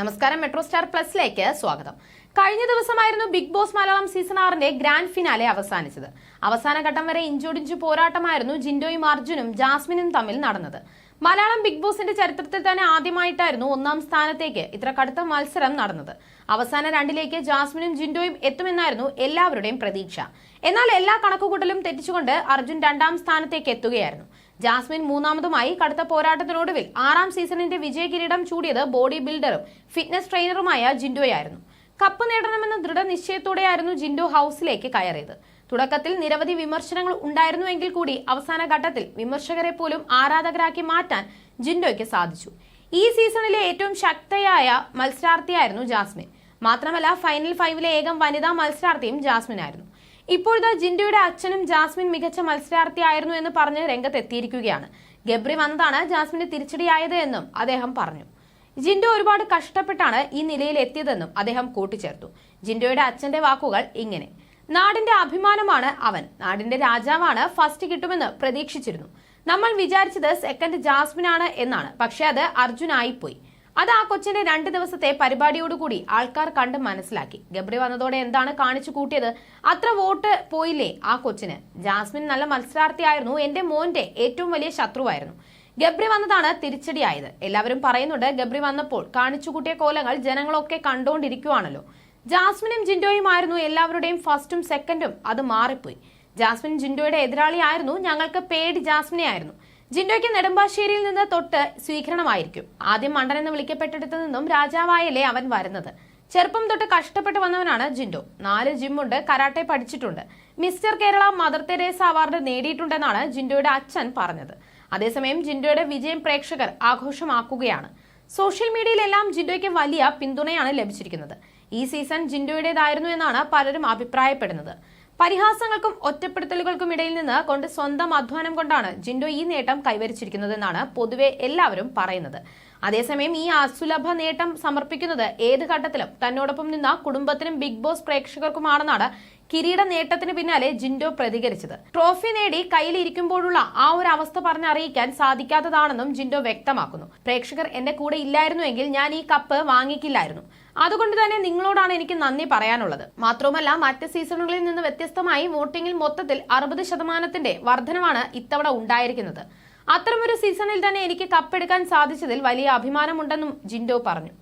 നമസ്കാരം metro star പ്ലസിലേക്ക് സ്വാഗതം. കഴിഞ്ഞ ദിവസമായിരുന്നു ബിഗ് ബോസ് മലയാളം സീസൺ ആറിന്റെ ഗ്രാൻഡ് ഫിനാലെ അവസാനിച്ചത്. അവസാന ഘട്ടം വരെ ഇഞ്ചോടിഞ്ചു പോരാട്ടമായിരുന്നു ജിൻഡോയും അർജുനും ജാസ്മിനും തമ്മിൽ നടന്നത്. മലയാളം ബിഗ് ബോസിന്റെ ചരിത്രത്തിൽ തന്നെ ആദ്യമായിട്ടായിരുന്നു ഒന്നാം സ്ഥാനത്തേക്ക് ഇത്ര കടുത്ത മത്സരം നടന്നത്. അവസാന രണ്ടിലേക്ക് ജാസ്മിനും ജിൻഡോയും എത്തുമെന്നായിരുന്നു എല്ലാവരുടെയും പ്രതീക്ഷ. എന്നാൽ എല്ലാ കണക്കുകൂട്ടലും തെറ്റിച്ചുകൊണ്ട് അർജുൻ രണ്ടാം സ്ഥാനത്തേക്ക് എത്തുകയായിരുന്നു. ജാസ്മിൻ മൂന്നാമതുമായി കടുത്ത പോരാട്ടത്തിനൊടുവിൽ ആറാം സീസണിന്റെ വിജയ കിരീടം ചൂടിയത് ബോഡി ബിൽഡറും ഫിറ്റ്നസ് ട്രെയിനറുമായ ജിൻഡോയായിരുന്നു. കപ്പ് നേടണമെന്ന ദൃഢനിശ്ചയത്തോടെയായിരുന്നു ജിൻഡോ ഹൌസിലേക്ക് കയറിയത്. തുടക്കത്തിൽ നിരവധി വിമർശനങ്ങൾ ഉണ്ടായിരുന്നുവെങ്കിൽ കൂടി അവസാന ഘട്ടത്തിൽ വിമർശകരെ പോലും ആരാധകരാക്കി മാറ്റാൻ ജിൻഡോയ്ക്ക് സാധിച്ചു. ഈ സീസണിലെ ഏറ്റവും ശക്തയായ മത്സരാർത്ഥിയായിരുന്നു ജാസ്മിൻ. മാത്രമല്ല ഫൈനൽ ഫൈവിലെ ഏകം വനിതാ മത്സരാർത്ഥിയും ജാസ്മിൻ ആയിരുന്നു ഇപ്പോഴത്തെ ജിൻഡോയുടെ അച്ഛനും ജാസ്മിൻ മികച്ച മത്സരാർത്ഥിയായിരുന്നു എന്ന് പറഞ്ഞ് രംഗത്തെത്തിയിരിക്കുകയാണ്. ഗബ്രി വന്നതാണ് ജാസ്മിന് തിരിച്ചടിയായത് എന്നും അദ്ദേഹം പറഞ്ഞു. ജിൻഡോ ഒരുപാട് കഷ്ടപ്പെട്ടാണ് ഈ നിലയിൽ എത്തിയതെന്നും അദ്ദേഹം കൂട്ടിച്ചേർത്തു. ജിൻഡോയുടെ അച്ഛന്റെ വാക്കുകൾ ഇങ്ങനെ. നാടിന്റെ അഭിമാനമാണ് അവൻ. നാടിന്റെ രാജാവാണ് ഫസ്റ്റ് കിട്ടുമെന്ന് പ്രതീക്ഷിച്ചിരുന്നു. നമ്മൾ വിചാരിച്ചത് സെക്കൻഡ് ജാസ്മിനാണ് എന്നാണ്. പക്ഷെ അത് അർജുനായിപ്പോയി. അത് ആ കൊച്ചിന്റെ രണ്ട് ദിവസത്തെ പരിപാടിയോടുകൂടി ആൾക്കാർ കണ്ട് മനസ്സിലാക്കി. ഗബ്രി വന്നതോടെ എന്താണ് കാണിച്ചു കൂട്ടിയത്? അത്ര വോട്ട് പോയില്ലേ ആ കൊച്ചിന്? ജാസ്മിൻ നല്ല മത്സരാർത്ഥിയായിരുന്നു. എന്റെ മോന്റെ ഏറ്റവും വലിയ ശത്രുവായിരുന്നു. ഗബ്രി വന്നതാണ് തിരിച്ചടിയായത്. എല്ലാവരും പറയുന്നുണ്ട് ഗബ്രി വന്നപ്പോൾ കാണിച്ചു കൂട്ടിയ കോലങ്ങൾ ജനങ്ങളൊക്കെ കണ്ടുകൊണ്ടിരിക്കുവാണല്ലോ ജാസ്മിനും ജിൻഡോയുമായിരുന്നു എല്ലാവരുടെയും ഫസ്റ്റും സെക്കൻഡും. അത് മാറിപ്പോയി. ജാസ്മിൻ ജിൻഡോയുടെ എതിരാളിയായിരുന്നു. ഞങ്ങൾക്ക് പേടി ജാസ്മിനെ ആയിരുന്നു ജിൻഡോയ്ക്ക് നെടുമ്പാശ്ശേരിയിൽ നിന്ന് തൊട്ട് സ്വീകരണമായിരിക്കും. ആദ്യം മണ്ടൻ എന്ന് വിളിക്കപ്പെട്ടിടത്തു നിന്നും രാജാവായല്ലേ അവൻ വരുന്നത്. ചെറുപ്പം തൊട്ട് കഷ്ടപ്പെട്ട് വന്നവനാണ് ജിൻഡോ. നാല് ജിമ്മുണ്ട് കരാട്ടെ പഠിച്ചിട്ടുണ്ട്. Mister Kerala Mother Teresa award നേടിയിട്ടുണ്ടെന്നാണ് ജിൻഡോയുടെ അച്ഛൻ പറഞ്ഞത്. അതേസമയം ജിൻഡോയുടെ വിജയം പ്രേക്ഷകർ ആഘോഷമാക്കുകയാണ്. സോഷ്യൽ മീഡിയയിലെല്ലാം ജിൻഡോയ്ക്ക് വലിയ പിന്തുണയാണ് ലഭിച്ചിരിക്കുന്നത്. ഈ സീസൺ ജിൻഡോയുടേതായിരുന്നു എന്നാണ് പലരും അഭിപ്രായപ്പെടുന്നത്. പരിഹാസങ്ങൾക്കും ഒറ്റപ്പെടുത്തലുകൾക്കും ഇടയിൽ നിന്ന് കൊണ്ട് സ്വന്തം അധ്വാനം കൊണ്ടാണ് ജിൻഡോ ഈ നേട്ടം കൈവരിച്ചിരിക്കുന്നതെന്നാണ് പൊതുവെ എല്ലാവരും പറയുന്നത്. അതേസമയം ഈ അസുലഭ നേട്ടം സമർപ്പിക്കുന്നത് ഏത് ഘട്ടത്തിലും തന്നോടൊപ്പം നിന്ന കുടുംബത്തിനും ബിഗ് ബോസ് പ്രേക്ഷകർക്കുമാണെന്നാണ് കിരീട നേട്ടത്തിന് പിന്നാലെ ജിൻഡോ പ്രതികരിച്ചത്. ട്രോഫി നേടി കയ്യിലിരിക്കുമ്പോഴുള്ള ആ ഒരു അവസ്ഥ പറഞ്ഞറിയിക്കാൻ സാധിക്കാത്തതാണെന്നും ജിൻഡോ വ്യക്തമാക്കുന്നു. പ്രേക്ഷകർ എന്റെ കൂടെ ഇല്ലായിരുന്നുവെങ്കിൽ ഞാൻ ഈ കപ്പ് വാങ്ങിക്കില്ലായിരുന്നു. അതുകൊണ്ട് തന്നെ നിങ്ങളോടാണ് എനിക്ക് നന്ദി പറയാനുള്ളത്. മാത്രവുമല്ല മറ്റ് സീസണുകളിൽ നിന്ന് വ്യത്യസ്തമായി വോട്ടിംഗിൽ മൊത്തത്തിൽ അറുപത് ശതമാനത്തിന്റെ വർധനമാണ് ഇത്തവണ ഉണ്ടായിരിക്കുന്നത്. അത്തരമൊരു സീസണിൽ തന്നെ എനിക്ക് കപ്പെടുക്കാൻ സാധിച്ചതിൽ വലിയ അഭിമാനമുണ്ടെന്നും ജിൻഡോ പറഞ്ഞു.